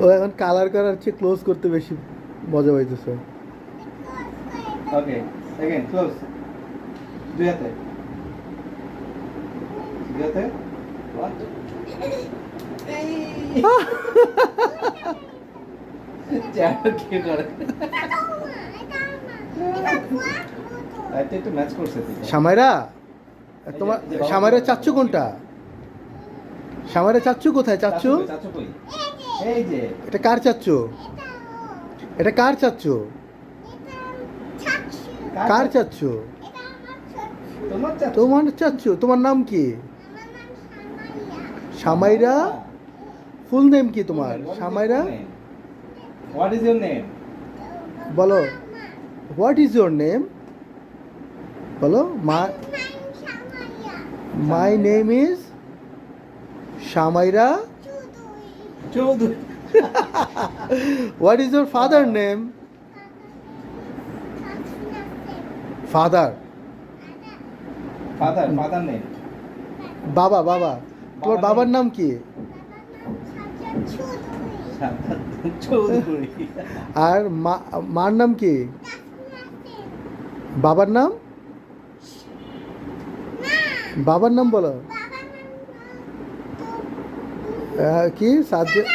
ও এখন কালার করার চেয়ে ক্লোজ করতে বেশি মজা পাইতেছে ওকে এগেন ক্লোজ দুই হাতে দুই হাতে One, two. এই চেয়ার কি করে এটা একটু ম্যাচ করছে তুই সামাইরা তোমার সামাইরা চাচ্ছু কোনটা? সামাইরা চাচ্ছু কোথায় চাচ্ছু কই, চাচু কই? এই যে। এটা কার চাচ্ছু এটা কার চাচ্ছু কার চাচ্ছু তোমার চাচু তোমার চাচ্ছু তোমার নাম কি? সামাইরা? ফুল নেম কি তোমার? Samaira? What is your name বলো। হোয়াট ইজ ইয়োর নেম বলো মা my name is Samaira. Chowdhury. What is your father name father father father name বাবা বাবা তোমার বাবার নাম কি? আর মা মার নাম কি? বাবার নাম? বাবার নাম বলো। কি? সাজ্জে